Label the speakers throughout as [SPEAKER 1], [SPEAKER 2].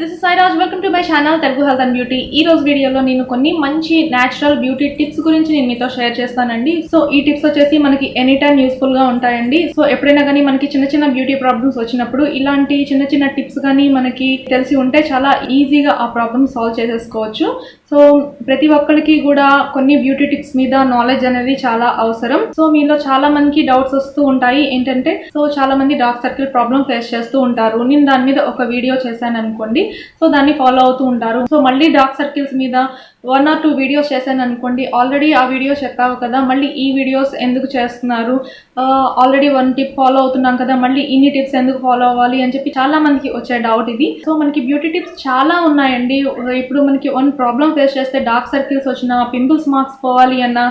[SPEAKER 1] This is Sairaj welcome to my channel Telugu health and beauty ఈ రోజు వీడియోలో నేను కొన్ని మంచి నేచురల్ బ్యూటీ టిప్స్ గురించి నేను మీతో షేర్ చేస్తానండి. సో ఈ టిప్స్ వచ్చేసి మనకి ఎనీ టైం యూస్ఫుల్గా ఉంటాయండి. సో ఎప్పుడైనా కానీ మనకి చిన్న చిన్న బ్యూటీ ప్రాబ్లమ్స్ వచ్చినప్పుడు ఇలాంటి చిన్న చిన్న టిప్స్ కానీ మనకి తెలిసి ఉంటే చాలా ఈజీగా ఆ ప్రాబ్లమ్ సాల్వ్ చేసేసుకోవచ్చు. సో ప్రతి ఒక్కరికి కూడా కొన్ని బ్యూటీ టిప్స్ మీద నాలెడ్జ్ అనేది చాలా అవసరం. సో మీలో చాలా మందికి డౌట్స్ వస్తూ ఉంటాయి. ఏంటంటే సో చాలా మంది డార్క్ సర్కిల్ ప్రాబ్లం ఫేస్ చేస్తూ ఉంటారు. నేను దాని మీద ఒక వీడియో చేశాను అనుకోండి. సో దాన్ని ఫాలో అవుతూ ఉంటారు. సో మళ్ళీ డార్క్ సర్కిల్స్ మీద వన్ ఆర్ టూ వీడియోస్ చేశాను అనుకోండి ఆల్రెడీ ఆ వీడియోస్ చెప్పావు కదా మళ్ళీ ఈ వీడియోస్ ఎందుకు చేస్తున్నారు? ఆల్రెడీ వన్ టిప్ ఫాలో అవుతున్నాం కదా మళ్ళీ ఇన్ని టిప్స్ ఎందుకు ఫాలో అవ్వాలి అని చెప్పి చాలా మందికి వచ్చే డౌట్ ఇది. సో మనకి బ్యూటీ టిప్స్ చాలా ఉన్నాయండి. ఇప్పుడు మనకి వన్ ప్రాబ్లం ఫేస్ చేస్తే డార్క్ సర్కిల్స్ వచ్చినా పింపుల్స్ మార్క్స్ పోవాలి అన్నా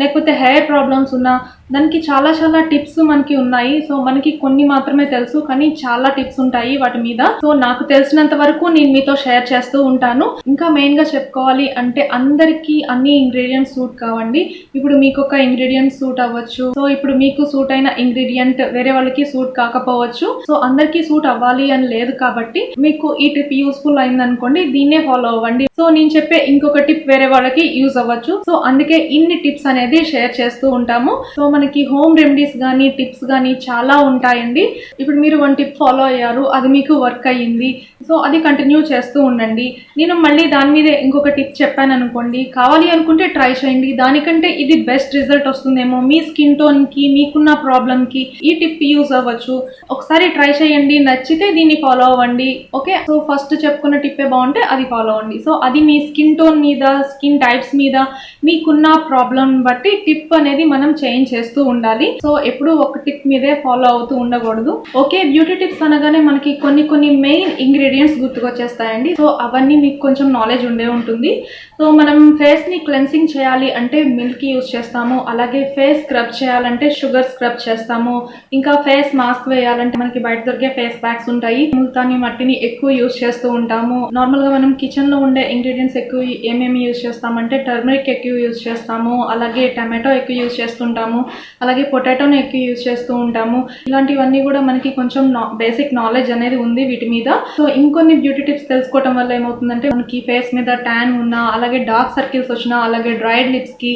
[SPEAKER 1] లేకపోతే హెయిర్ ప్రాబ్లమ్స్ ఉన్నా దానికి చాలా చాలా టిప్స్ మనకి ఉన్నాయి. సో మనకి కొన్ని మాత్రమే తెలుసు కానీ చాలా టిప్స్ ఉంటాయి వాటి మీద. సో నాకు తెలిసినంత వరకు నేను మీతో షేర్ చేస్తూ ఉంటాను. ఇంకా మెయిన్గా చెప్పుకోవాలి అంటే అందరికీ అన్ని ఇంగ్రీడియంట్స్ సూట్ కావండి. ఇప్పుడు మీకు ఒక ఇంగ్రీడియంట్ సూట్ అవ్వచ్చు. సో ఇప్పుడు మీకు సూట్ అయిన ఇంగ్రీడియంట్ వేరే వాళ్ళకి సూట్ కాకపోవచ్చు. సో అందరికీ సూట్ అవ్వాలి అని లేదు కాబట్టి మీకు ఈ టిప్ యూస్ఫుల్ అయింది అనుకోండి దీన్నే ఫాలో అవ్వండి. సో నేను చెప్పే ఇంకొక టిప్ వేరే వాళ్ళకి యూజ్ అవ్వచ్చు. సో అందుకే ఇన్ని టిప్స్ అనేది షేర్ చేస్తూ ఉంటాము. సో మనకి హోమ్ రెమెడీస్ కానీ టిప్స్ కానీ చాలా ఉంటాయండి. ఇప్పుడు మీరు వన్ టిప్ ఫాలో అయ్యారు అది మీకు వర్క్ అయ్యింది. సో అది కంటిన్యూ చేస్తూ ఉండండి. నేను మళ్ళీ దాని మీద ఇంకొక టిప్ చెప్పాను అనుకోండి. కావాలి అనుకుంటే ట్రై చేయండి. దానికంటే ఇది బెస్ట్ రిజల్ట్ వస్తుందేమో మీ స్కిన్ టోన్కి మీకున్న ప్రాబ్లమ్కి ఈ టిప్ యూజ్ అవ్వచ్చు. ఒకసారి ట్రై చేయండి. నచ్చితే దీన్ని ఫాలో అవ్వండి. ఓకే? సో ఫస్ట్ చెప్పుకున్న టిప్పే బాగుంటే అది ఫాలో అవ్వండి. సో అది మీ స్కిన్ టోన్ మీద స్కిన్ టైప్స్ మీద మీకున్న ప్రాబ్లం బట్టి టిప్ అనేది మనం చేంజ్ చేస్తూ ఉండాలి. సో ఎప్పుడు ఒక టిప్ మీదే ఫాలో అవుతూ ఉండకూడదు. ఓకే బ్యూటీ టిప్స్ అనగానే మనకి కొన్ని కొన్ని మెయిన్ ఇంగ్రీడియంట్స్ గుర్తుకొచ్చేస్తాయండి. సో అవన్నీ మీకు కొంచెం నాలెడ్జ్ ఉండే ఉంటుంది. సో మనం ఫేస్ని క్లెన్సింగ్ చేయాలి అంటే మిల్క్ యూజ్ చేస్తాము. అలాగే ఫేస్ స్క్రబ్ చేయాలంటే షుగర్ స్క్రబ్ చేస్తాము. ఇంకా ఫేస్ మాస్క్ వేయాలంటే మనకి బయట దొరికే ఫేస్ ప్యాక్స్ ఉంటాయి. ముల్తాని మట్టిని ఎక్కువ యూస్ చేస్తూ ఉంటాము. నార్మల్గా మనం కిచెన్లో ఉండే ఇంగ్రీడియంట్స్ ఎక్కువ ఏమేమి యూజ్ చేస్తామంటే టర్మరిక్ ఎక్కువ యూస్ చేస్తాము. అలాగే టమాటో ఎక్కువ యూస్ చేస్తుంటాము. అలాగే పొటాటోని ఎక్కువ యూస్ చేస్తూ ఉంటాము. ఇలాంటివన్నీ కూడా మనకి కొంచెం బేసిక్ నాలెడ్జ్ అనేది ఉంది వీటి మీద. సో ఇంకొన్ని బ్యూటీ టిప్స్ తెలుసుకోవటం వల్ల ఏమవుతుందంటే మనకి ఫేస్ మీద ట్యాన్ ఉన్నా అలాగే డార్క్ సర్కిల్స్ వచ్చినా అలాగే డ్రైడ్ లిప్స్కి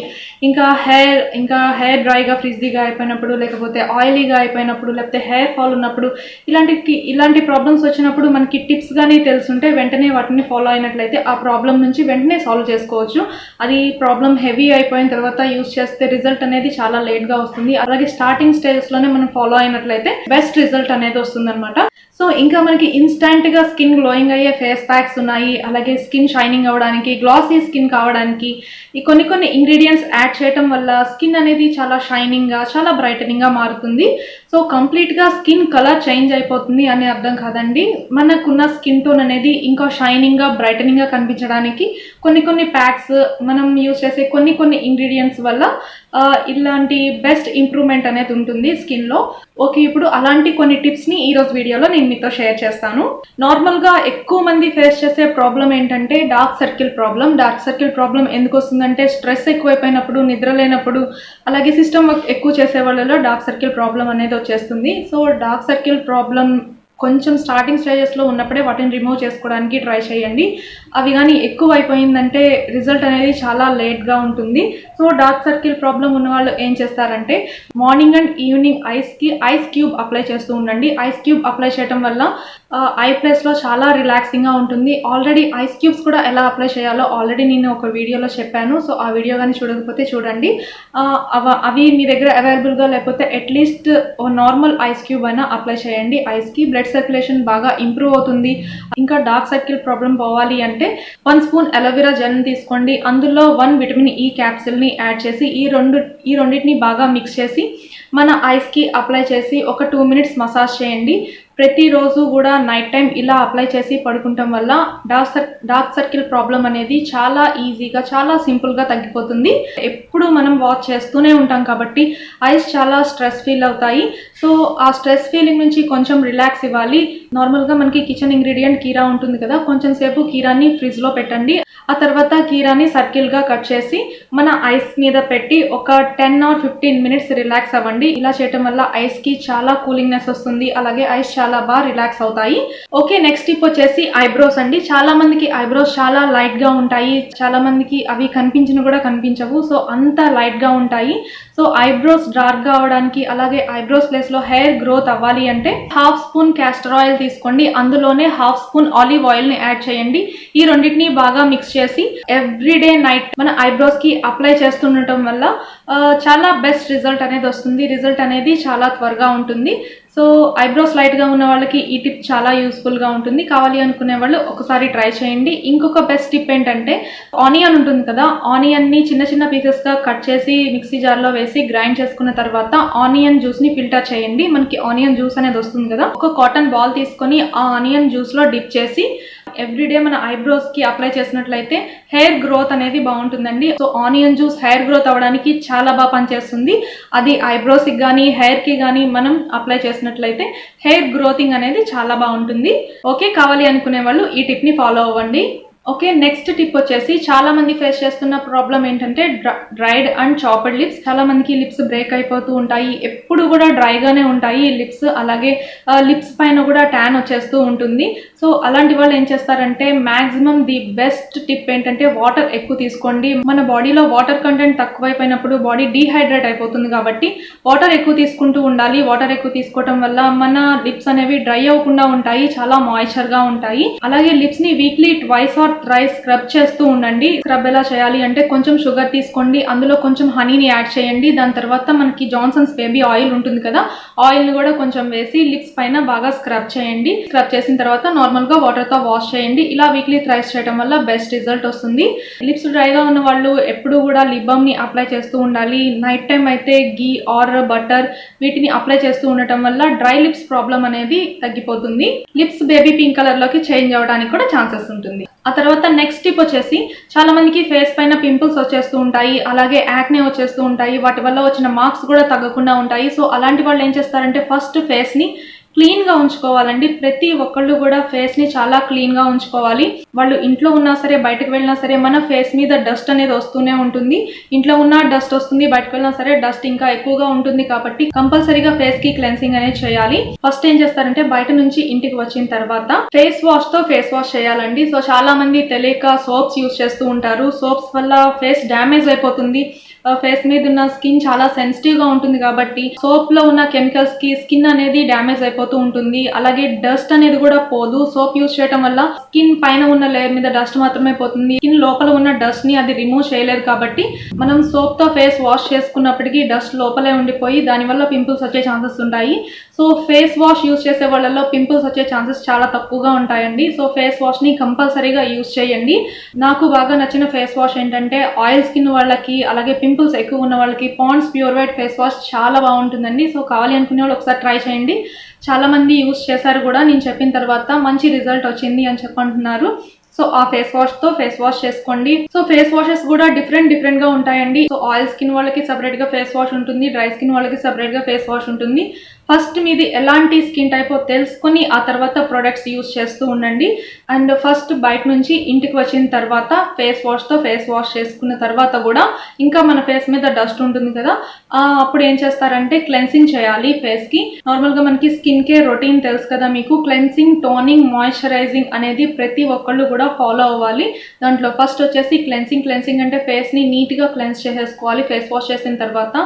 [SPEAKER 1] ఇంకా హెయిర్ ఇంకా హెయిర్ డ్రైగా ఫ్రిజ్గా అయిపోయినప్పుడు లేకపోతే ఆయిలీగా అయిపోయినప్పుడు లేకపోతే హెయిర్ ఫాల్ ఉన్నప్పుడు ఇలాంటి ఇలాంటి ప్రాబ్లమ్స్ వచ్చినప్పుడు మనకి టిప్స్ కానీ తెలుసుంటే వెంటనే వాటిని ఫాలో అయినట్లయితే ఆ ప్రాబ్లం నుంచి వెంటనే సాల్వ్ చేసుకోవచ్చు. అది ప్రాబ్లం హెవీ అయిపోయిన తర్వాత యూస్ చేస్తే రిజల్ట్ అనేది చాలా లేట్గా వస్తుంది. అలాగే స్టార్టింగ్ స్టేజెస్లోనే మనం ఫాలో అయినట్లయితే బెస్ట్ రిజల్ట్ అనేది వస్తుంది అనమాట సో ఇంకా మనకి ఇన్స్టాంట్గా స్కిన్ గ్లోయింగ్ అయ్యే ఫేస్ ప్యాక్స్ ఉన్నాయి. అలాగే స్కిన్ షైనింగ్ అవ్వడానికి గ్లాసీ స్కిన్ కావడానికి ఈ కొన్ని కొన్ని ఇంగ్రీడియంట్స్ యాడ్ చేయటం వల్ల స్కిన్ అనేది చాలా షైనింగ్గా చాలా బ్రైటనింగ్గా మారుతుంది. సో కంప్లీట్గా స్కిన్ కలర్ చేంజ్ అయిపోతుంది అని అర్థం కాదండి. మనకున్న స్కిన్ టోన్ అనేది ఇంకా షైనింగ్గా బ్రైటనింగ్గా గా కనిపించడానికి కొన్ని కొన్ని ప్యాక్స్ మనం యూస్ చేసే కొన్ని కొన్ని ఇంగ్రీడియంట్స్ వల్ల ఇలాంటి బెస్ట్ ఇంప్రూవ్మెంట్ అనేది ఉంటుంది స్కిన్లో ఓకే ఇప్పుడు అలాంటి కొన్ని టిప్స్ని వీడియోలో నేను మీతో షేర్ చేస్తాను. నార్మల్గా ఎక్కువ మంది ఫేస్ చేసే ప్రాబ్లం ఏంటంటే dark circle problem dark circle problem ఎందుకు వస్తుందంటే స్ట్రెస్ ఎక్కువైపోయినప్పుడు నిద్ర లేనప్పుడు అలాగే సిస్టమ్ వర్క్ ఎక్కువ చేసే వాళ్ళలో డార్క్ సర్కిల్ ప్రాబ్లం అనేది వచ్చేస్తుంది. సో డార్క్ సర్కిల్ ప్రాబ్లం కొంచెం స్టార్టింగ్ స్టేజెస్లో ఉన్నప్పుడే వాటిని రిమూవ్ చేసుకోవడానికి ట్రై చేయండి. అవి కానీ ఎక్కువ అయిపోయిందంటే రిజల్ట్ అనేది చాలా లేట్గా ఉంటుంది. సో డార్క్ సర్కిల్ ప్రాబ్లం ఉన్న వాళ్ళు ఏం చేస్తారంటే మార్నింగ్ అండ్ ఈవినింగ్ ఐస్కి ఐస్ క్యూబ్ అప్లై చేస్తూ ఉండండి. ఐస్ క్యూబ్ అప్లై చేయడం వల్ల ఐ ప్లేస్లో చాలా రిలాక్సింగ్గా ఉంటుంది. ఆల్రెడీ ఐస్ క్యూబ్స్ కూడా ఎలా అప్లై చేయాలో ఆల్రెడీ నేను ఒక వీడియోలో చెప్పాను. సో ఆ వీడియో కానీ చూడకపోతే చూడండి. అవ- అవి మీ దగ్గర అవైలబుల్గా లేకపోతే at least normal ice cube అయినా అప్లై చేయండి. ఐస్కి బ్లడ్ సర్క్యులేషన్ బాగా ఇంప్రూవ్ అవుతుంది. ఇంకా డార్క్ సర్కిల్ ప్రాబ్లం పోవాలి అంటే వన్ స్పూన్ అలోవెరా జెల్ తీసుకోండి. అందులో వన్ విటమిన్ e ఈ క్యాప్సిల్ని యాడ్ చేసి ఈ రెండు ఈ రెండింటిని బాగా మిక్స్ చేసి మన ఐస్కి అప్లై చేసి ఒక టూ మినిట్స్ మసాజ్ చేయండి. ప్రతిరోజు కూడా నైట్ టైం ఇలా అప్లై చేసి పడుకుంటాం వల్ల డార్క్ సర్ డార్క్ సర్కిల్ ప్రాబ్లం అనేది చాలా ఈజీగా చాలా సింపుల్గా తగ్గిపోతుంది. ఎప్పుడు మనం వాచ్ చేస్తూనే ఉంటాం కాబట్టి ఐస్ చాలా స్ట్రెస్ ఫీల్ అవుతాయి. సో ఆ స్ట్రెస్ ఫీలింగ్ నుంచి కొంచెం రిలాక్స్ ఇవ్వాలి. నార్మల్గా మనకి కిచెన్ ఇంగ్రీడియంట్ కీరా ఉంటుంది కదా కొంచెం సేపు కీరాని ఫ్రిడ్జ్లో పెట్టండి. ఆ తర్వాత కీరాని సర్కిల్గా కట్ చేసి మన ఐస్ మీద పెట్టి ఒక ten or fifteen minutes relax అవ్వండి. ఇలా చేయటం వల్ల ఐస్కి చాలా కూలింగ్నెస్ వస్తుంది. అలాగే ఐస్ చాలా బాగా రిలాక్స్ అవుతాయి. ఓకే నెక్స్ట్ టిప్ వచ్చేసి ఐబ్రోస్ అండి. చాలా మందికి ఐబ్రోస్ చాలా లైట్గా ఉంటాయి. చాలా మందికి అవి కనిపించిన కూడా కనిపించవు. సో అంత లైట్గా ఉంటాయి. సో ఐబ్రోస్ డార్క్ అవడానికి అలాగే ఐబ్రోస్ ప్లేస్లో హెయిర్ గ్రోత్ అవ్వాలి అంటే హాఫ్ స్పూన్ క్యాస్టర్ ఆయిల్ తీసుకోండి. అందులోనే హాఫ్ స్పూన్ ఆలివ్ ఆయిల్ని యాడ్ చేయండి. ఈ రెండింటిని బాగా మిక్స్ చేసి ఎవ్రీడే నైట్ మన ఐబ్రోస్కి అప్లై చేస్తుండటం వల్ల చాలా బెస్ట్ రిజల్ట్ అనేది వస్తుంది. రిజల్ట్ అనేది చాలా త్వరగా ఉంటుంది. సో ఐబ్రోస్ లైట్గా ఉన్న వాళ్ళకి ఈ టిప్ చాలా యూస్ఫుల్గా ఉంటుంది. కావాలి అనుకునే వాళ్ళు ఒకసారి ట్రై చేయండి. ఇంకొక బెస్ట్ టిప్ ఏంటంటే ఆనియన్ ఉంటుంది కదా ఆనియన్ని చిన్న చిన్న పీసెస్గా కట్ చేసి మిక్సీ జార్లో వేసి గ్రైండ్ చేసుకున్న తర్వాత ఆనియన్ జ్యూస్ని ఫిల్టర్ చేయండి. మనకి ఆనియన్ జ్యూస్ అనేది వస్తుంది కదా ఒక కాటన్ బాల్ తీసుకొని ఆ ఆనియన్ జ్యూస్లో డిప్ చేసి ఎవ్రీడే మన ఐబ్రోస్కి అప్లై చేసినట్లయితే హెయిర్ గ్రోత్ అనేది బాగుంటుందండి. So onion juice hair growth అవ్వడానికి చాలా బాగా పనిచేస్తుంది. అది ఐబ్రోస్కి కానీ హెయిర్కి కానీ మనం అప్లై చేసినట్లయితే హెయిర్ గ్రోతింగ్ అనేది చాలా బాగుంటుంది. ఓకే కావాలి అనుకునే వాళ్ళు ఈ టిప్ని ఫాలో అవ్వండి. ఓకే నెక్స్ట్ టిప్ వచ్చేసి చాలా మంది ఫేస్ చేస్తున్న ప్రాబ్లం ఏంటంటే డ్రైడ్ అండ్ చాపర్డ్ లిప్స్ చాలా మందికి లిప్స్ బ్రేక్ అయిపోతూ ఉంటాయి. ఎప్పుడు కూడా డ్రైగానే ఉంటాయి. లిప్స్ అలాగే లిప్స్ పైన కూడా ట్యాన్ వచ్చేస్తూ ఉంటుంది. సో అలాంటి వాళ్ళు ఏం చేస్తారంటే మ్యాక్సిమం ది బెస్ట్ టిప్ ఏంటంటే వాటర్ ఎక్కువ తీసుకోండి. మన బాడీలో వాటర్ కంటెంట్ తక్కువైపోయినప్పుడు బాడీ డీహైడ్రేట్ అయిపోతుంది కాబట్టి వాటర్ ఎక్కువ తీసుకుంటూ ఉండాలి. వాటర్ ఎక్కువ తీసుకోవటం వల్ల మన లిప్స్ అనేవి డ్రై అవ్వకుండా ఉంటాయి. చాలా మాయిశ్చర్గా ఉంటాయి. అలాగే లిప్స్ని weekly twice or rice scrub చేస్తూ ఉండండి. స్క్రబ్ ఎలా చేయాలి అంటే కొంచెం షుగర్ తీసుకోండి. అందులో కొంచెం హనీని యాడ్ చేయండి. దాని తర్వాత మనకి జాన్సన్స్ బేబీ ఆయిల్ ఉంటుంది కదా ఆయిల్ని కూడా కొంచెం వేసి లిప్స్ పైన బాగా స్క్రబ్ చేయండి. స్క్రబ్ చేసిన తర్వాత నార్మల్గా వాటర్తో వాష్ చేయండి. ఇలా వీక్లీ థ్రైస్ చేయడం వల్ల బెస్ట్ రిజల్ట్ వస్తుంది. లిప్స్ డ్రైగా ఉన్న వాళ్ళు ఎప్పుడు కూడా లిప్ని అప్లై చేస్తూ ఉండాలి. నైట్ టైం అయితే గీ ఆర్ బటర్ వీటిని అప్లై చేస్తూ ఉండటం వల్ల డ్రై లిప్స్ ప్రాబ్లం అనేది తగ్గిపోతుంది. లిప్స్ బేబీ పింక్ కలర్లోకి చేంజ్ అవడానికి కూడా ఛాన్సెస్ ఉంటుంది. ఆ తర్వాత నెక్స్ట్ టిప్ వచ్చేసి చాలా మందికి ఫేస్ పైన పింపుల్స్ వచ్చేస్తూ ఉంటాయి అలాగే యాక్నే వచ్చేస్తూ ఉంటాయి వాటి వల్ల వచ్చిన మార్క్స్ కూడా తగ్గకుండా ఉంటాయి. సో అలాంటి వాళ్ళు ఏం చేస్తారంటే ఫస్ట్ ఫేస్ క్లీన్గా క్లీన్గా ఉంచుకోవాలండి. ప్రతి ఒక్కళ్ళు కూడా ఫేస్ని చాలా క్లీన్గా ఉంచుకోవాలి. వాళ్ళు ఇంట్లో ఉన్నా సరే బయటకు వెళ్ళినా సరే మన ఫేస్ మీద డస్ట్ అనేది వస్తూనే ఉంటుంది. ఇంట్లో ఉన్న డస్ట్ వస్తుంది బయటకు వెళ్ళినా సరే డస్ట్ ఇంకా ఎక్కువగా ఉంటుంది కాబట్టి కంపల్సరీగా ఫేస్కి క్లెన్సింగ్ అనేది చేయాలి. ఫస్ట్ ఏం చేస్తారంటే బయట నుంచి ఇంటికి వచ్చిన తర్వాత ఫేస్ వాష్తో ఫేస్ వాష్ చేయాలండి. సో చాలా మంది తెలియక సోప్స్ యూస్ చేస్తూ ఉంటారు. సోప్స్ వల్ల ఫేస్ డ్యామేజ్ అయిపోతుంది. ఫేస్ మీద ఉన్న స్కిన్ చాలా సెన్సిటివ్గా ఉంటుంది కాబట్టి సోప్లో ఉన్న కెమికల్స్కి స్కిన్ అనేది డ్యామేజ్ అయిపోతూ ఉంటుంది. అలాగే డస్ట్ అనేది కూడా పోదు. సోప్ యూజ్ చేయడం వల్ల స్కిన్ పైన ఉన్న లేయర్ మీద డస్ట్ మాత్రమే పోతుంది. స్కిన్ లోపల ఉన్న డస్ట్ని అది రిమూవ్ చేయలేదు కాబట్టి మనం సోప్తో ఫేస్ వాష్ చేసుకున్నప్పటికీ డస్ట్ లోపలే ఉండిపోయి దానివల్ల పింపుల్స్ వచ్చే ఛాన్సెస్ ఉంటాయి. సో ఫేస్ వాష్ యూస్ చేసే వాళ్ళలో పింపుల్స్ వచ్చే ఛాన్సెస్ చాలా తక్కువగా ఉంటాయండి. సో ఫేస్ వాష్ని కంపల్సరీగా యూస్ చేయండి. నాకు బాగా నచ్చిన ఫేస్ వాష్ ఏంటంటే ఆయిల్ స్కిన్ వాళ్ళకి అలాగే పింపుల్స్ ఎక్కువ ఉన్న వాళ్ళకి Pond's pure white face wash చాలా బాగుంటుందండి. సో కావాలి అనుకునే వాళ్ళు ఒకసారి ట్రై చేయండి. చాలా మంది యూస్ చేశారు కూడా నేను చెప్పిన తర్వాత మంచి రిజల్ట్ వచ్చింది అని చెప్పంటున్నారు సో ఆ ఫేస్ వాష్తో ఫేస్ వాష్ చేసుకోండి. సో ఫేస్ వాషెస్ కూడా డిఫరెంట్ డిఫరెంట్గా ఉంటాయండి. సో ఆయిల్ స్కిన్ వాళ్ళకి సపరేట్గా ఫేస్ వాష్ ఉంటుంది డ్రై స్కిన్ వాళ్ళకి సపరేట్గా ఫేస్ వాష్ ఉంటుంది. ఫస్ట్ మీది ఎలాంటి స్కిన్ టైప్ తెలుసుకొని ఆ తర్వాత ప్రొడక్ట్స్ యూస్ చేస్తూ ఉండండి. అండ్ ఫస్ట్ బయట నుంచి ఇంటికి వచ్చిన తర్వాత ఫేస్ వాష్తో ఫేస్ వాష్ చేసుకున్న తర్వాత కూడా ఇంకా మన ఫేస్ మీద డస్ట్ ఉంటుంది కదా అప్పుడు ఏం చేస్తారంటే క్లెన్సింగ్ చేయాలి ఫేస్కి. మనకి స్కిన్ కేర్ రొటీన్ తెలుసు కదా మీకు క్లెన్సింగ్ టోనింగ్ మాయిశ్చరైజింగ్ అనేది ప్రతి ఒక్కళ్ళు కూడా ఫాలో అవ్వాలి. దాంట్లో ఫస్ట్ వచ్చేసి క్లెన్సింగ్ క్లెన్సింగ్ అంటే ఫేస్ని క్లెన్స్ చేసేసుకోవాలి ఫేస్ వాష్ చేసిన తర్వాత.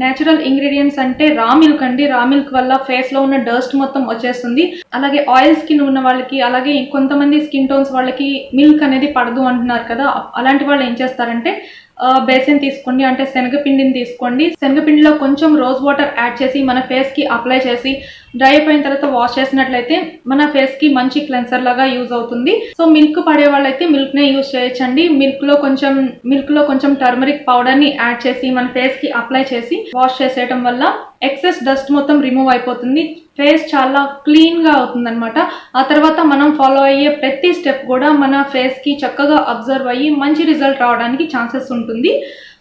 [SPEAKER 1] నేచురల్ ఇంగ్రీడియంట్స్ అంటే రా మిల్క్ అండి. రా మిల్క్ వల్ల ఫేస్లో ఉన్న డస్ట్ మొత్తం వచ్చేస్తుంది. అలాగే ఆయిల్ స్కిన్ ఉన్న వాళ్ళకి అలాగే కొంతమంది స్కిన్ టోన్స్ వాళ్ళకి మిల్క్ అనేది పడదు అంటున్నారు కదా. అలాంటి వాళ్ళు ఏం చేస్తారంటే బేసిన్ తీసుకోండి అంటే శనగపిండిని తీసుకోండి. శనగపిండిలో కొంచెం రోజ్ వాటర్ యాడ్ చేసి మన ఫేస్కి అప్లై చేసి డ్రై అయిపోయిన తర్వాత వాష్ చేసినట్లయితే మన ఫేస్కి మంచి క్లెన్సర్ లాగా యూజ్ అవుతుంది. సో మిల్క్ పడే వాళ్ళైతే మిల్క్ నే యూజ్ చేయొచ్చండి. మిల్క్లో కొంచెం మిల్క్లో కొంచెం టర్మరిక్ పౌడర్ని యాడ్ చేసి మన ఫేస్కి అప్లై చేసి వాష్ చేసేయటం వల్ల ఎక్సెస్ డస్ట్ మొత్తం రిమూవ్ అయిపోతుంది. ఫేస్ చాలా క్లీన్గా అవుతుంది ఆ తర్వాత మనం ఫాలో అయ్యే ప్రతి స్టెప్ కూడా మన ఫేస్కి చక్కగా అబ్జర్వ్ అయ్యి మంచి రిజల్ట్ రావడానికి ఛాన్సెస్ ఉంటుంది.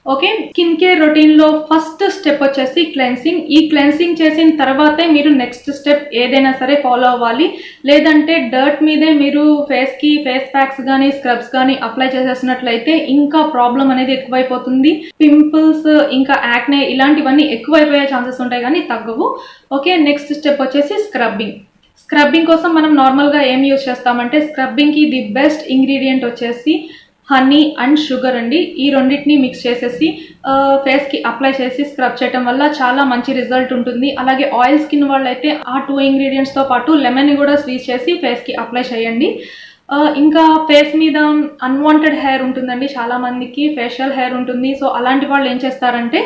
[SPEAKER 1] ఓకే? స్కిన్ కేర్ రొటీన్లో ఫస్ట్ స్టెప్ వచ్చేసి క్లెన్సింగ్. ఈ క్లెన్సింగ్ చేసిన తర్వాతే మీరు నెక్స్ట్ స్టెప్ ఏదైనా సరే ఫాలో అవ్వాలి. లేదంటే డర్ట్ మీదే మీరు ఫేస్కి ఫేస్ ప్యాక్స్ కానీ స్క్రబ్స్ కానీ అప్లై చేసేసినట్లయితే ఇంకా ప్రాబ్లం అనేది ఎక్కువైపోతుంది. పింపుల్స్ ఇంకా యాక్నే ఇలాంటివన్నీ ఎక్కువైపోయే ఛాన్సెస్ ఉంటాయి కానీ తగ్గవు. ఓకే? నెక్స్ట్ స్టెప్ వచ్చేసి స్క్రబ్బింగ్. స్క్రబ్బింగ్ కోసం మనం నార్మల్గా ఏం యూజ్ చేస్తామంటే స్క్రబ్బింగ్కి ది బెస్ట్ ఇంగ్రీడియంట్ వచ్చేసి హనీ అండ్ షుగర్ అండి. ఈ రెండింటిని మిక్స్ చేసేసి ఫేస్కి అప్లై చేసి స్క్రబ్ చేయడం వల్ల చాలా మంచి రిజల్ట్ ఉంటుంది. అలాగే ఆయిల్ స్కిన్ వాళ్ళు అయితే ఆ టూ ఇంగ్రీడియంట్స్తో పాటు లెమన్ కూడా స్వీట్ చేసి ఫేస్కి అప్లై చేయండి. ఇంకా ఫేస్ మీద అన్వాంటెడ్ హెయిర్ ఉంటుందండి. చాలామందికి ఫేషియల్ హెయిర్ ఉంటుంది. సో అలాంటి వాళ్ళు ఏం చేస్తారంటే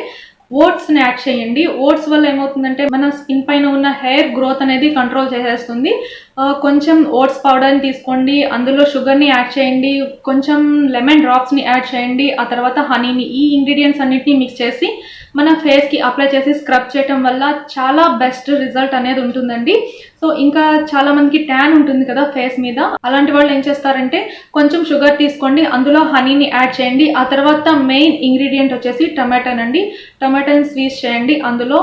[SPEAKER 1] ఓట్స్ని యాడ్ చేయండి. ఓట్స్ వల్ల ఏమవుతుందంటే మన స్కిన్ పైన ఉన్న హెయిర్ గ్రోత్ అనేది కంట్రోల్ చేసేస్తుంది. కొంచెం ఓట్స్ పౌడర్ని తీసుకోండి. అందులో షుగర్ని యాడ్ చేయండి. కొంచెం లెమన్ డ్రాప్స్ని యాడ్ చేయండి. ఆ తర్వాత హనీని ఈ ఇంగ్రీడియంట్స్ అన్నిటిని మిక్స్ చేసి మన ఫేస్కి అప్లై చేసి స్క్రబ్ చేయటం వల్ల చాలా బెస్ట్ రిజల్ట్ అనేది ఉంటుందండి. సో ఇంకా చాలా మందికి ట్యాన్ ఉంటుంది కదా ఫేస్ మీద. అలాంటి వాళ్ళు ఏం చేస్తారంటే కొంచెం షుగర్ తీసుకోండి అందులో హనీని యాడ్ చేయండి. ఆ తర్వాత మెయిన్ ఇంగ్రీడియంట్ వచ్చేసి టమాటానండి టమాటాని స్వీట్ చేయండి అందులో.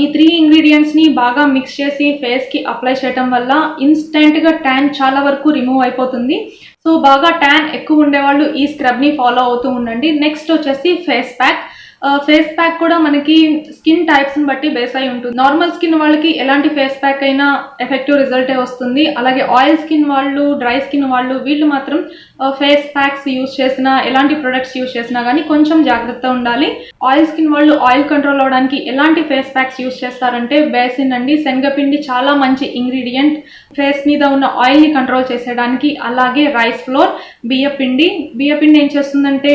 [SPEAKER 1] ఈ త్రీ ఇంగ్రీడియంట్స్ని బాగా మిక్స్ చేసి ఫేస్కి అప్లై చేయటం వల్ల ఇన్స్టెంట్గా ట్యాన్ చాలా వరకు రిమూవ్ అయిపోతుంది. సో బాగా ట్యాన్ ఎక్కువ ఉండేవాళ్ళు ఈ స్క్రబ్ని ఫాలో అవుతూ ఉండండి. నెక్స్ట్ వచ్చేసి ఫేస్ ప్యాక్. ఫేస్ ప్యాక్ కూడా మనకి స్కిన్ టైప్స్ని బట్టి బేస్ అయి ఉంటుంది. నార్మల్ స్కిన్ వాళ్ళకి ఎలాంటి ఫేస్ ప్యాక్ అయినా ఎఫెక్టివ్ రిజల్టే వస్తుంది. అలాగే ఆయిల్ స్కిన్ వాళ్ళు డ్రై స్కిన్ వాళ్ళు వీళ్ళు మాత్రం ఫేస్ ప్యాక్స్ యూస్ చేసినా ఎలాంటి ప్రొడక్ట్స్ యూస్ చేసినా కానీ కొంచెం జాగ్రత్త ఉండాలి. ఆయిల్ స్కిన్ వాళ్ళు ఆయిల్ కంట్రోల్ అవడానికి ఎలాంటి ఫేస్ ప్యాక్స్ యూస్ చేస్తారంటే బేసిన్ అండి శనగపిండి చాలా మంచి ఇంగ్రీడియంట్. ఫేస్ మీద ఉన్న ఆయిల్ని కంట్రోల్ చేసేయడానికి అలాగే రైస్ ఫ్లోర్ బియ్యపిండి బియ్యపిండి ఏం చేస్తుందంటే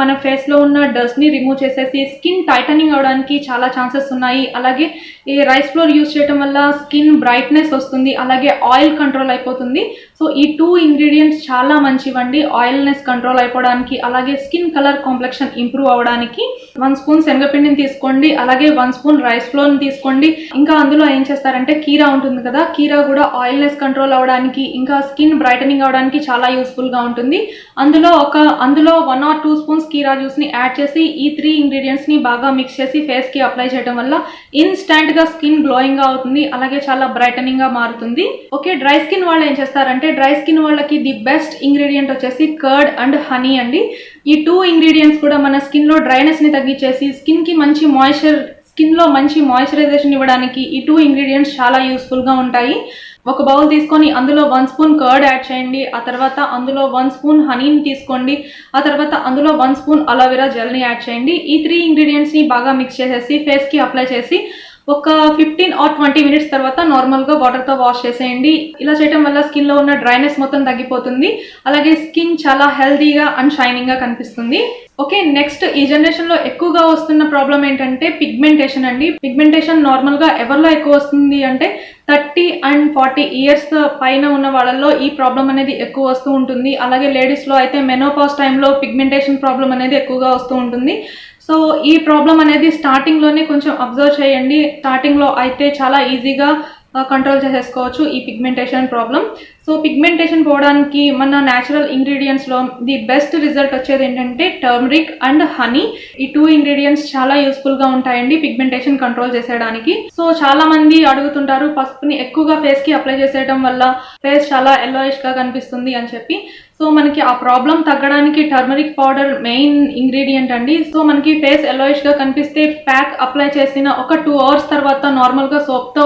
[SPEAKER 1] మన ఫేస్లో ఉన్న డస్ట్ని రిమూవ్ చేసేసి స్కిన్ టైటనింగ్ అవడానికి చాలా ఛాన్సెస్ ఉన్నాయి. అలాగే ఈ రైస్ ఫ్లోర్ యూస్ చేయడం వల్ల స్కిన్ బ్రైట్నెస్ వస్తుంది అలాగే ఆయిల్ కంట్రోల్ అయిపోతుంది. సో ఈ టూ ఇంగ్రీడియంట్స్ చాలా మంచివండి. ఆయిల్నెస్ కంట్రోల్ అయిపోవడానికి అలాగే స్కిన్ కలర్ కాంప్లెక్షన్ ఇంప్రూవ్ అవ్వడానికి వన్ స్పూన్ శనగపిండిని తీసుకోండి అలాగే వన్ స్పూన్ రైస్ ఫ్లోర్ని తీసుకోండి. ఇంకా అందులో ఏం చేస్తారంటే కీరా ఉంటుంది కదా కీరా కూడా ఆయిల్నెస్ కంట్రోల్ అవ్వడానికి ఇంకా స్కిన్ బ్రైటనింగ్ అవడానికి చాలా యూస్ఫుల్గా ఉంటుంది. అందులో ఒక అందులో వన్ ఆర్ టూ స్పూన్స్ కీరా జ్యూస్ని యాడ్ చేసి ఈ త్రీ ఇంగ్రీడియంట్స్ని బాగా మిక్స్ చేసి ఫేస్కి అప్లై చేయడం వల్ల ఇన్స్టాంట్గా స్కిన్ గ్లోయింగ్గా అవుతుంది అలాగే చాలా బ్రైటనింగ్గా మారుతుంది. ఓకే డ్రై స్కిన్ వాళ్ళు ఏం చేస్తారంటే డ్రై స్కిన్ వాళ్ళకి ది బెస్ట్ ఇంగ్రీడియంట్ వచ్చేసి కర్డ్ అండ్ హనీ అండి. ఈ టూ ఇంగ్రీడియంట్స్ కూడా మన స్కిన్లో డ్రైనెస్ని తగ్గించేసి స్కిన్కి మంచి మాయిశ్చర్ స్కిన్లో మంచి మాయిశ్చరైజేషన్ ఇవ్వడానికి ఈ టూ ఇంగ్రీడియంట్స్ చాలా యూస్ఫుల్గా ఉంటాయి. ఒక బౌల్ తీసుకొని అందులో వన్ స్పూన్ కర్డ్ యాడ్ చేయండి. ఆ తర్వాత అందులో వన్ స్పూన్ హనీని తీసుకోండి. ఆ తర్వాత అందులో వన్ స్పూన్ అలోవెరా జెల్ని యాడ్ చేయండి. ఈ త్రీ ఇంగ్రీడియంట్స్ని బాగా మిక్స్ చేసేసి ఫేస్కి అప్లై చేసి ఒక ఫిఫ్టీన్ ఆర్ ట్వంటీ మినిట్స్ తర్వాత నార్మల్గా వాటర్తో వాష్ చేసేయండి. ఇలా చేయడం వల్ల స్కిన్లో ఉన్న డ్రైనెస్ మొత్తం తగ్గిపోతుంది. అలాగే స్కిన్ చాలా హెల్తీగా అండ్ షైనింగ్గా కనిపిస్తుంది. ఓకే నెక్స్ట్ ఈ జనరేషన్లో ఎక్కువగా వస్తున్న ప్రాబ్లం ఏంటంటే పిగ్మెంటేషన్ అండి. పిగ్మెంటేషన్ నార్మల్గా ఎవరిలో ఎక్కువ వస్తుంది అంటే థర్టీ అండ్ ఫార్టీ ఇయర్స్ పైన ఉన్న వాళ్ళల్లో ఈ ప్రాబ్లం అనేది ఎక్కువ వస్తూ ఉంటుంది. అలాగే లేడీస్లో అయితే మెనోపాస్ టైంలో పిగ్మెంటేషన్ ప్రాబ్లం అనేది ఎక్కువగా వస్తూ ఉంటుంది. సో ఈ ప్రాబ్లం అనేది స్టార్టింగ్లోనే కొంచెం అబ్జర్వ్ చేయండి. స్టార్టింగ్లో అయితే చాలా ఈజీగా కంట్రోల్ uh, చేసేసుకోవచ్చు ఈ పిగ్మెంటేషన్ ప్రాబ్లం సో పిగ్మెంటేషన్ పోవడానికి మన న్యాచురల్ ఇంగ్రీడియంట్స్లో ది బెస్ట్ రిజల్ట్ వచ్చేది ఏంటంటే టర్మరిక్ అండ్ హనీ ఈ టూ ఇంగ్రీడియంట్స్ చాలా యూస్ఫుల్గా ఉంటాయండి పిగ్మెంటేషన్ కంట్రోల్ చేసేయడానికి. సో చాలా మంది అడుగుతుంటారు పసుపుని ఎక్కువగా ఫేస్కి అప్లై చేసేయడం వల్ల ఫేస్ చాలా ఎల్లోయిష్గా కనిపిస్తుంది అని చెప్పి. సో మనకి ఆ ప్రాబ్లం తగ్గడానికి టర్మరిక్ పౌడర్ మెయిన్ ఇంగ్రీడియంట్ అండి. సో మనకి ఫేస్ ఎల్లోయిష్గా కనిపిస్తే ప్యాక్ అప్లై చేసిన ఒక టూ అవర్స్ తర్వాత నార్మల్గా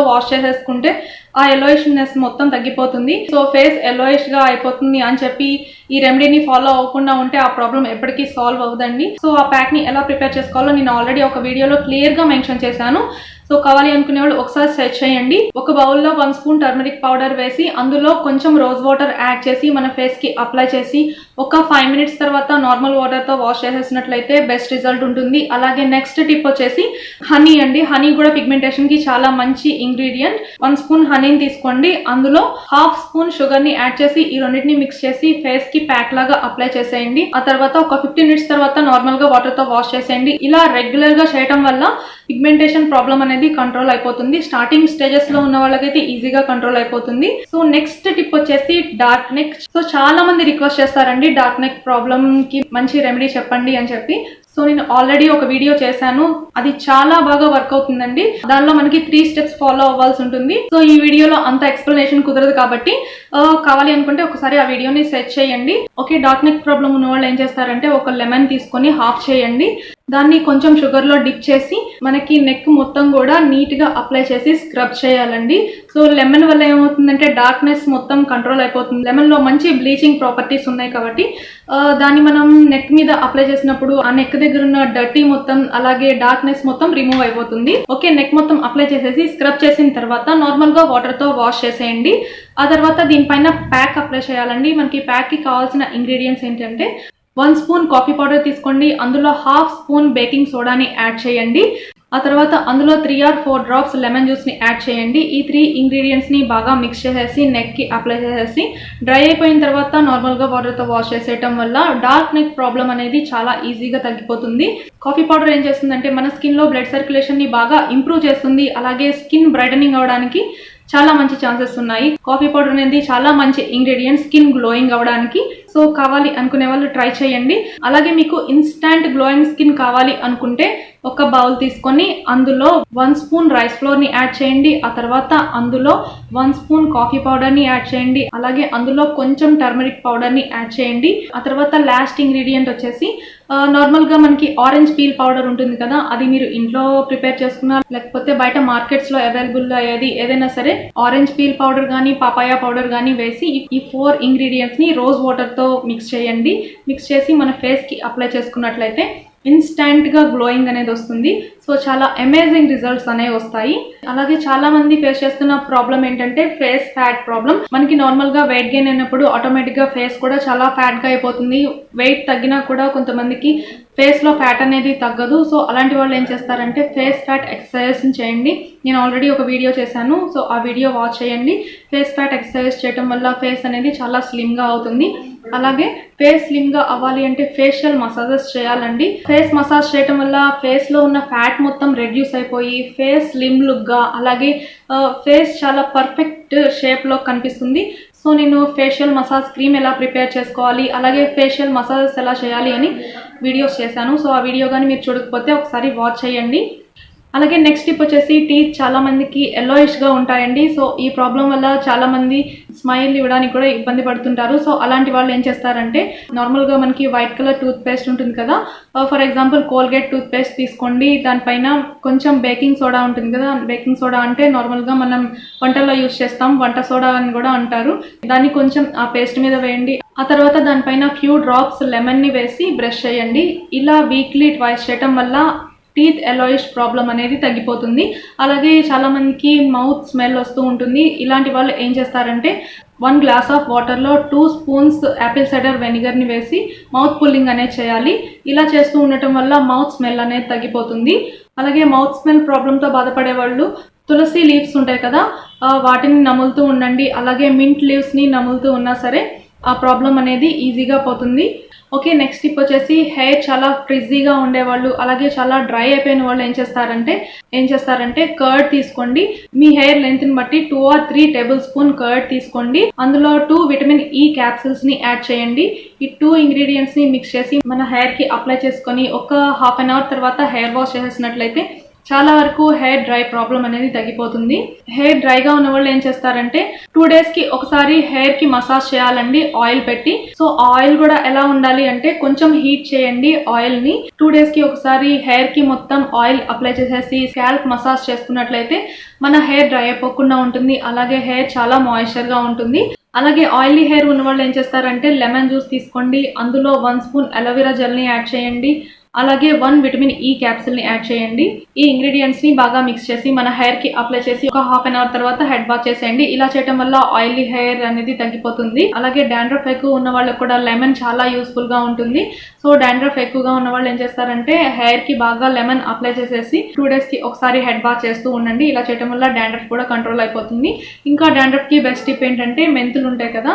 [SPEAKER 1] వాష్ చేసేసుకుంటే ఆ ఎలోయిష్నెస్ మొత్తం తగ్గిపోతుంది. సో ఫేస్ ఎల్లోయిష్గా అయిపోతుంది అని చెప్పి ఈ రెమెడీని ఫాలో అవ్వకుండా ఉంటే ఆ ప్రాబ్లం ఎప్పటికీ సాల్వ్ అవ్వదండి. సో ఆ ప్యాక్ని ఎలా ప్రిపేర్ చేసుకోవాలో నేను ఆల్రెడీ ఒక వీడియోలో క్లియర్గా మెన్షన్ చేశాను. సో కావాలి అనుకునే వాళ్ళు ఒకసారి సెర్చ్ చేయండి. ఒక బౌల్లో వన్ స్పూన్ టర్మరిక్ పౌడర్ వేసి అందులో కొంచెం రోజ్ వాటర్ యాడ్ చేసి మన ఫేస్కి అప్లై చేసి ఒక ఫైవ్ మినిట్స్ తర్వాత నార్మల్ వాటర్తో వాష్ చేసేసినట్లయితే బెస్ట్ రిజల్ట్ ఉంటుంది. అలాగే నెక్స్ట్ టిప్ వచ్చేసి హనీ అండి. హనీ కూడా పిగ్మెంటేషన్కి చాలా మంచి ఇంగ్రీడియంట్ వన్ స్పూన్ హనీని తీసుకోండి. అందులో హాఫ్ స్పూన్ షుగర్ని యాడ్ చేసి ఈ రెండింటిని మిక్స్ చేసి ఫేస్కి ప్యాక్ లాగా అప్లై చేసేయండి. ఆ తర్వాత ఒక ఫిఫ్టీన్ మినిట్స్ తర్వాత నార్మల్గా వాటర్తో వాష్ చేసేయండి. ఇలా రెగ్యులర్గా చేయడం వల్ల పిగ్మెంటేషన్ ప్రాబ్లం అనేది కంట్రోల్ అయిపోతుంది. స్టార్టింగ్ స్టేజెస్లో ఉన్న వాళ్ళకైతే ఈజీగా కంట్రోల్ అయిపోతుంది. సో నెక్స్ట్ టిప్ వచ్చేసి డార్క్ నెక్ సో చాలా మంది రిక్వెస్ట్ చేస్తారండి డార్క్ నెక్ ప్రాబ్లమ్కి మంచి రెమెడీ చెప్పండి అని చెప్పి. సో నేను ఆల్రెడీ ఒక వీడియో చేశాను. అది చాలా బాగా వర్క్ అవుతుందండి. దానిలో మనకి త్రీ స్టెప్స్ ఫాలో అవ్వాల్సి ఉంటుంది. సో ఈ వీడియోలో అంత ఎక్స్ప్లెనేషన్ కుదరదు కాబట్టి కావాలి అనుకుంటే ఒకసారి ఆ వీడియోని సెర్చ్ చేయండి. ఓకే డార్క్ నెక్ ప్రాబ్లం ఉన్న వాళ్ళు ఏం చేస్తారంటే ఒక లెమన్ తీసుకొని హాఫ్ చేయండి. దాన్ని కొంచెం షుగర్లో డిప్ చేసి మనకి నెక్ మొత్తం కూడా నీట్గా అప్లై చేసి స్క్రబ్ చేయాలండి. సో లెమన్ వల్ల ఏమవుతుందంటే డార్క్నెస్ మొత్తం కంట్రోల్ అయిపోతుంది. లెమన్లో మంచి బ్లీచింగ్ ప్రాపర్టీస్ ఉన్నాయి కాబట్టి దాన్ని మనం నెక్ మీద అప్లై చేసినప్పుడు ఆ నెక్ దగ్గర ఉన్న డర్టీ మొత్తం అలాగే డార్క్నెస్ మొత్తం రిమూవ్ అయిపోతుంది. ఓకే నెక్ మొత్తం అప్లై చేసేసి స్క్రబ్ చేసిన తర్వాత నార్మల్గా వాటర్తో వాష్ చేసేయండి. ఆ తర్వాత దీనిపైన ప్యాక్ అప్లై చేయాలండి. మనకి ప్యాక్కి కావాల్సిన ఇంగ్రీడియంట్స్ ఏంటంటే వన్ స్పూన్ కాఫీ పౌడర్ తీసుకోండి. అందులో హాఫ్ స్పూన్ బేకింగ్ సోడాని యాడ్ చేయండి. ఆ తర్వాత అందులో three or four drops lemon జ్యూస్ని యాడ్ చేయండి. ఈ త్రీ ఇంగ్రీడియంట్స్ని బాగా మిక్స్ చేసేసి నెక్కి అప్లై చేసేసి డ్రై అయిపోయిన తర్వాత నార్మల్గా వాటర్తో వాష్ చేసేయటం వల్ల డార్క్ నెక్ ప్రాబ్లం అనేది చాలా ఈజీగా తగ్గిపోతుంది. కాఫీ పౌడర్ ఏం చేస్తుందంటే మన స్కిన్లో బ్లడ్ సర్క్యులేషన్ని బాగా ఇంప్రూవ్ చేస్తుంది. అలాగే స్కిన్ బ్రైటనింగ్ అవడానికి చాలా మంచి ఛాన్సెస్ ఉన్నాయి. కాఫీ పౌడర్ అనేది చాలా మంచి ఇంగ్రీడియంట్ స్కిన్ గ్లోయింగ్ అవ్వడానికి సో కావాలి అనుకునే వాళ్ళు ట్రై చేయండి. అలాగే మీకు ఇన్స్టాంట్ గ్లోయింగ్ స్కిన్ కావాలి అనుకుంటే ఒక బౌల్ తీసుకొని అందులో వన్ స్పూన్ రైస్ ఫ్లోర్ని యాడ్ చేయండి. ఆ తర్వాత అందులో వన్ స్పూన్ కాఫీ పౌడర్ని యాడ్ చేయండి. అలాగే అందులో కొంచెం టర్మరిక్ పౌడర్ని యాడ్ చేయండి. ఆ తర్వాత లాస్ట్ ఇంగ్రీడియంట్ వచ్చేసి నార్మల్గా మనకి ఆరెంజ్ పీల్ పౌడర్ ఉంటుంది కదా అది మీరు ఇంట్లో ప్రిపేర్ చేసుకున్నా లేకపోతే బయట మార్కెట్స్లో అవైలబుల్ అయ్యేది ఏదైనా సరే ఆరెంజ్ పీల్ పౌడర్ కానీ పాపాయా పౌడర్ కానీ వేసి ఈ- ఈ ఫోర్ ఇంగ్రీడియంట్స్ని రోజ్ వాటర్ తో మిక్స్ చేయండి. మిక్స్ చేసి మన ఫేస్కి అప్లై చేసుకున్నట్లయితే ఇన్స్టంట్గా గ్లోయింగ్ అనేది వస్తుంది. సో చాలా అమేజింగ్ రిజల్ట్స్ అనేవి వస్తాయి. అలాగే చాలా మంది ఫేస్ చేస్తున్న ప్రాబ్లం ఏంటంటే ఫేస్ ఫ్యాట్ ప్రాబ్లం మనకి నార్మల్గా వెయిట్ గెయిన్ అయినప్పుడు ఆటోమేటిక్గా ఫేస్ కూడా చాలా ఫ్యాట్గా అయిపోతుంది. వెయిట్ తగ్గినా కూడా కొంతమందికి ఫేస్లో ఫ్యాట్ అనేది తగ్గదు. సో అలాంటి వాళ్ళు ఏం చేస్తారంటే ఫేస్ ఫ్యాట్ ఎక్సర్సైజ్ చేయండి. నేను ఆల్రెడీ ఒక వీడియో చేశాను. సో ఆ వీడియో వాచ్ చేయండి. ఫేస్ ఫ్యాట్ ఎక్సర్సైజ్ చేయడం వల్ల ఫేస్ అనేది చాలా స్లిమ్గా అవుతుంది. అలాగే ఫేస్ స్లిమ్గా అవ్వాలి అంటే ఫేషియల్ మసాజెస్ చేయాలండి. ఫేస్ మసాజ్ చేయడం వల్ల ఫేస్లో ఉన్న ఫ్యాట్ మొత్తం రెడ్యూస్ అయిపోయి ఫేస్ స్లిమ్ లుక్గా అలాగే ఫేస్ చాలా పర్ఫెక్ట్ షేప్లో కనిపిస్తుంది. సో నేను ఫేషియల్ మసాజ్ క్రీమ్ ఎలా ప్రిపేర్ చేసుకోవాలి అలాగే ఫేషియల్ మసాజెస్ ఎలా చేయాలి అని వీడియోస్ చేశాను. సో ఆ వీడియో కానీ మీరు చూడకపోతే ఒకసారి వాచ్ చేయండి. అలాగే నెక్స్ట్ టిప్ వచ్చేసి టీత్ చాలా మందికి ఎల్లోయిష్గా ఉంటాయండి. సో ఈ ప్రాబ్లం వల్ల చాలా మంది స్మైల్ ఇవ్వడానికి కూడా ఇబ్బంది పడుతుంటారు. సో అలాంటి వాళ్ళు ఏం చేస్తారంటే నార్మల్గా మనకి వైట్ కలర్ టూత్ పేస్ట్ ఉంటుంది కదా. For example Colgate toothpaste తీసుకోండి. దానిపైన కొంచెం బేకింగ్ సోడా ఉంటుంది కదా. బేకింగ్ సోడా అంటే నార్మల్గా మనం వంటల్లో యూస్ చేస్తాం. వంట సోడా అని కూడా అంటారు. దాన్ని కొంచెం ఆ పేస్ట్ మీద వేయండి. ఆ తర్వాత దానిపైన ఫ్యూ డ్రాప్స్ లెమన్ని వేసి బ్రష్ చేయండి. ఇలా వీక్లీ ట్వైస్ చేయటం వల్ల టీత్ ఎలాయిష్ ప్రాబ్లం అనేది తగ్గిపోతుంది. అలాగే చాలామందికి మౌత్ స్మెల్ వస్తూ ఉంటుంది. ఇలాంటి వాళ్ళు ఏం చేస్తారంటే వన్ గ్లాస్ ఆఫ్ వాటర్లో టూ స్పూన్స్ యాపిల్ సైడర్ వెనిగర్ని వేసి మౌత్ పుల్లింగ్ అనేది చేయాలి. ఇలా చేస్తూ ఉండటం వల్ల మౌత్ స్మెల్ అనేది తగ్గిపోతుంది. అలాగే మౌత్ స్మెల్ ప్రాబ్లంతో బాధపడే వాళ్ళు తులసి లీవ్స్ ఉంటాయి కదా వాటిని నములుతూ ఉండండి. అలాగే మింట్ లీవ్స్ని నములుతూ ఉన్నా సరే ఆ ప్రాబ్లం అనేది ఈజీగా పోతుంది. ఓకే నెక్స్ట్ టిప్ వచ్చేసి హెయిర్ చాలా ఫ్రిజీగా ఉండేవాళ్ళు అలాగే చాలా డ్రై అయిపోయిన వాళ్ళు ఏం చేస్తారంటే ఏం చేస్తారంటే కర్డ్ తీసుకోండి. మీ హెయిర్ లెంత్ని బట్టి two or three tablespoon curd తీసుకోండి. అందులో టూ విటమిన్ ఈ క్యాప్సిల్స్ని యాడ్ చేయండి. ఈ టూ ఇంగ్రీడియంట్స్ని మిక్స్ చేసి మన హెయిర్కి అప్లై చేసుకొని ఒక హాఫ్ అన్ అవర్ తర్వాత హెయిర్ వాష్ చేసేసినట్లయితే చాలా వరకు హెయిర్ డ్రై ప్రాబ్లం అనేది తగ్గిపోతుంది. హెయిర్ డ్రైగా ఉన్న వాళ్ళు ఏం చేస్తారంటే టూ డేస్కి ఒకసారి హెయిర్కి మసాజ్ చేయాలండి ఆయిల్ పెట్టి. సో ఆయిల్ కూడా ఎలా ఉండాలి అంటే కొంచెం హీట్ చేయండి ఆయిల్ని. టూ డేస్కి ఒకసారి హెయిర్కి మొత్తం ఆయిల్ అప్లై చేసేసి స్కాల్ప్ మసాజ్ చేసుకున్నట్లయితే మన హెయిర్ డ్రై అయిపోకుండా ఉంటుంది. అలాగే హెయిర్ చాలా మాయిశ్చర్గా ఉంటుంది. అలాగే ఆయిలీ హెయిర్ ఉన్న వాళ్ళు ఏం చేస్తారంటే లెమన్ జ్యూస్ తీసుకోండి. అందులో వన్ స్పూన్ అలోవెరా జెల్ని యాడ్ చేయండి. అలాగే వన్ విటమిన్ e ఈ క్యాప్సిల్ని యాడ్ చేయండి. ఈ ఇంగ్రీడియంట్స్ని బాగా మిక్స్ చేసి మన హెయిర్కి అప్లై చేసి ఒక హాఫ్ అన్ అవర్ తర్వాత హెడ్ వాష్ చేసేయండి. ఇలా చేయడం వల్ల ఆయిలీ హెయిర్ అనేది తగ్గిపోతుంది. అలాగే డాండ్రఫ్ ఎక్కువ ఉన్న వాళ్ళకి కూడా లెమన్ చాలా యూస్ఫుల్గా ఉంటుంది. సో డాండ్రఫ్ ఎక్కువగా ఉన్న వాళ్ళు ఏం చేస్తారంటే హెయిర్కి బాగా లెమన్ అప్లై చేసేసి టూ డేస్కి ఒకసారి హెడ్ బాత్ చేస్తూ ఉండండి. ఇలా చేయడం వల్ల డాండ్రఫ్ కూడా కంట్రోల్ అయిపోతుంది. ఇంకా డాండ్రఫ్కి బెస్ట్ టిప్ ఏంటంటే మెంతులు ఉంటాయి కదా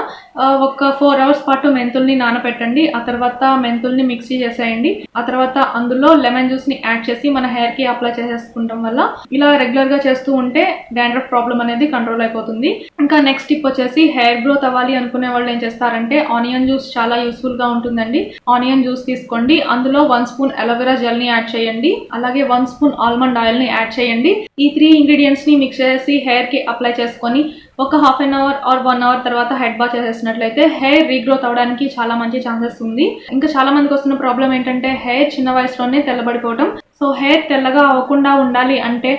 [SPEAKER 1] ఒక ఫోర్ అవర్స్ పాటు మెంతుల్ని నానబెట్టండి ఆ తర్వాత మెంతుల్ని మిక్సీ చేసేయండి. ఆ తర్వాత తర్వాత అందులో లెమన్ జ్యూస్ని యాడ్ చేసి మన హెయిర్కి అప్లై చేసేసుకుంటాం వల్ల ఇలా రెగ్యులర్గా చేస్తూ ఉంటే డాండ్రఫ్ ప్రాబ్లం అనేది కంట్రోల్ అయిపోతుంది. ఇంకా నెక్స్ట్ టిప్ వచ్చేసి హెయిర్ గ్రోత్ అవ్వాలి అనుకునే వాళ్ళు ఏం చేస్తారంటే ఆనియన్ జ్యూస్ చాలా యూస్ఫుల్గా ఉంటుందండి. ఆనియన్ జ్యూస్ తీసుకోండి. అందులో వన్ స్పూన్ అలోవెరా జెల్ని యాడ్ చేయండి. అలాగే వన్ స్పూన్ ఆల్మండ్ ఆయిల్ని యాడ్ చేయండి. ఈ త్రీ ఇంగ్రీడియంట్స్ని మిక్స్ చేసి హెయిర్కి అప్లై చేసుకొని ఒక half an hour or one hour తర్వాత హెడ్ బాత్ చేసేసినట్లయితే హెయిర్ రీగ్రోత్ అవడానికి చాలా మంచి ఛాన్సెస్ ఉంది. ఇంకా చాలా మందికి వస్తున్న ప్రాబ్లం ఏంటంటే హెయిర్ చిన్న వయసులోనే తెల్లబడిపోవడం సో హెయిర్ తెల్లగా అవ్వకుండా ఉండాలి అంటే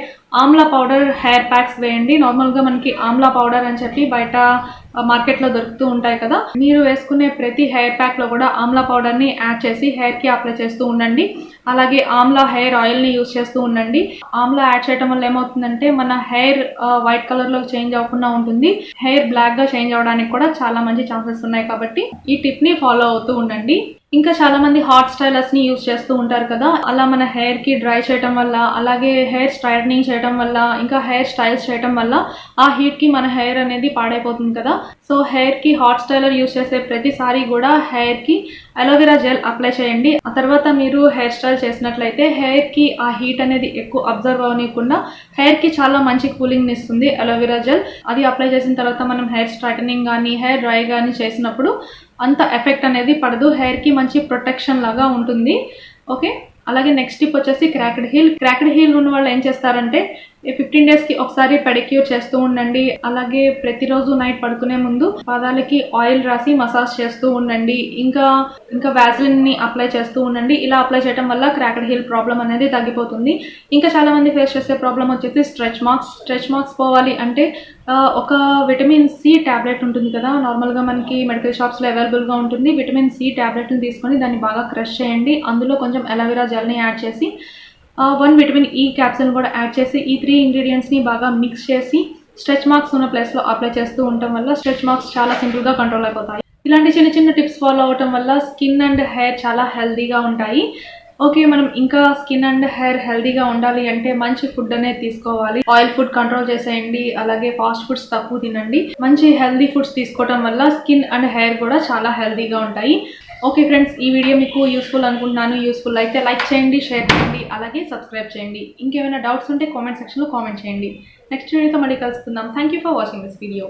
[SPEAKER 1] ఆమ్లా పౌడర్ హెయిర్ ప్యాక్స్ వేయండి. నార్మల్గా మనకి ఆమ్లా పౌడర్ అని చెప్పి బయట మార్కెట్లో దొరుకుతూ ఉంటాయి కదా. మీరు వేసుకునే ప్రతి హెయిర్ ప్యాక్లో కూడా ఆమ్లా పౌడర్ని యాడ్ చేసి హెయిర్కి అప్లై చేస్తూ ఉండండి. అలాగే ఆమ్లా హెయిర్ ఆయిల్ని యూస్ చేస్తూ ఉండండి. ఆమ్లా యాడ్ చేయడం వల్ల ఏమవుతుందంటే మన హెయిర్ వైట్ కలర్లో చేంజ్ అవ్వకుండా ఉంటుంది. హెయిర్ బ్లాక్గా చేంజ్ అవ్వడానికి కూడా చాలా మంచి ఛాన్సెస్ ఉన్నాయి కాబట్టి ఈ టిప్ని ఫాలో అవుతూ ఉండండి. ఇంకా చాలా మంది హాట్ స్టైలర్స్ని యూస్ చేస్తూ ఉంటారు కదా. అలా మన హెయిర్కి డ్రై చేయడం వల్ల అలాగే హెయిర్ స్ట్రైట్నింగ్ చేయడం వల్ల ఇంకా హెయిర్ స్టైల్స్ చేయడం వల్ల ఆ హీట్కి మన హెయిర్ అనేది పాడైపోతుంది కదా. సో హెయిర్కి హాట్ స్టైలర్ యూస్ చేసే ప్రతిసారి కూడా హెయిర్కి అలోవెరా జెల్ అప్లై చేయండి. ఆ తర్వాత మీరు హెయిర్ స్టైల్ చేసినట్లయితే హెయిర్కి ఆ హీట్ అనేది ఎక్కువ అబ్జర్వ్ అవనీయకుండా హెయిర్కి చాలా మంచి కూలింగ్ ఇస్తుంది అలోవెరా జెల్. అది అప్లై చేసిన తర్వాత మనం హెయిర్ స్ట్రైటనింగ్ కానీ హెయిర్ డ్రై కానీ చేసినప్పుడు అంత ఎఫెక్ట్ అనేది పడదు. హెయిర్కి మంచి ప్రొటెక్షన్ లాగా ఉంటుంది. ఓకే? అలాగే నెక్స్ట్ టిప్ వచ్చేసి క్రాక్డ్ హీల్. క్రాక్డ్ హీల్ ఉన్న వాళ్ళు ఏం చేస్తారంటే ఫిఫ్టీన్ డేస్కి ఒకసారి పెడిక్యూర్ చేస్తూ ఉండండి. అలాగే ప్రతిరోజు నైట్ పడుకునే ముందు పాదాలకి ఆయిల్ రాసి మసాజ్ చేస్తూ ఉండండి. ఇంకా ఇంకా వ్యాజిలిన్ని అప్లై చేస్తూ ఉండండి. ఇలా అప్లై చేయడం వల్ల క్రాకెడ్ హీల్ ప్రాబ్లం అనేది తగ్గిపోతుంది. ఇంకా చాలా మంది ఫేస్ చేసే ప్రాబ్లం వచ్చేసి స్ట్రెచ్ మార్క్స్ స్ట్రెచ్ మార్క్స్ పోవాలి అంటే ఒక విటమిన్ సి టాబ్లెట్ ఉంటుంది కదా. నార్మల్గా మనకి మెడికల్ షాప్స్లో అవైలబుల్గా ఉంటుంది. విటమిన్ సి టాబ్లెట్ని తీసుకొని దాన్ని బాగా క్రష్ చేయండి. అందులో కొంచెం అలోవెరా జెల్ని యాడ్ చేసి వన్ విటమిన్ ఈ క్యాప్సిల్ కూడా యాడ్ చేసి ఈ త్రీ ఇంగ్రీడియంట్స్ని బాగా మిక్స్ చేసి స్ట్రెచ్ మార్క్స్ ఉన్న ప్లేస్లో అప్లై చేస్తూ ఉండటం వల్ల స్ట్రెచ్ మార్క్స్ చాలా సింపుల్గా కంట్రోల్ అయిపోతాయి. ఇలాంటి చిన్న చిన్న టిప్స్ ఫాలో అవటం వల్ల స్కిన్ అండ్ హెయిర్ చాలా హెల్తీగా ఉంటాయి. ఓకే మనం ఇంకా స్కిన్ అండ్ హెయిర్ హెల్తీగా ఉండాలి అంటే మంచి ఫుడ్ అనేది తీసుకోవాలి. ఆయిల్ ఫుడ్ కంట్రోల్ చేసేయండి అలాగే ఫాస్ట్ ఫుడ్స్ తక్కువ తినండి. మంచి హెల్తీ ఫుడ్స్ తీసుకోవటం వల్ల స్కిన్ అండ్ హెయిర్ కూడా చాలా హెల్తీగా ఉంటాయి. ఓకే ఫ్రెండ్స్ ఈ వీడియో మీకు యూస్ఫుల్ అనుకుంటున్నాను. యూస్ఫుల్ అయితే లైక్ చేయండి షేర్ చేయండి అలాగే సబ్స్క్రైబ్ చేయండి. ఇంకేమైనా డౌట్స్ ఉంటే కామెంట్ సెక్షన్లో కామెంట్ చేయండి. నెక్స్ట్ వీడియోతో మళ్ళీ కలుసుకుందాం thank you for watching this video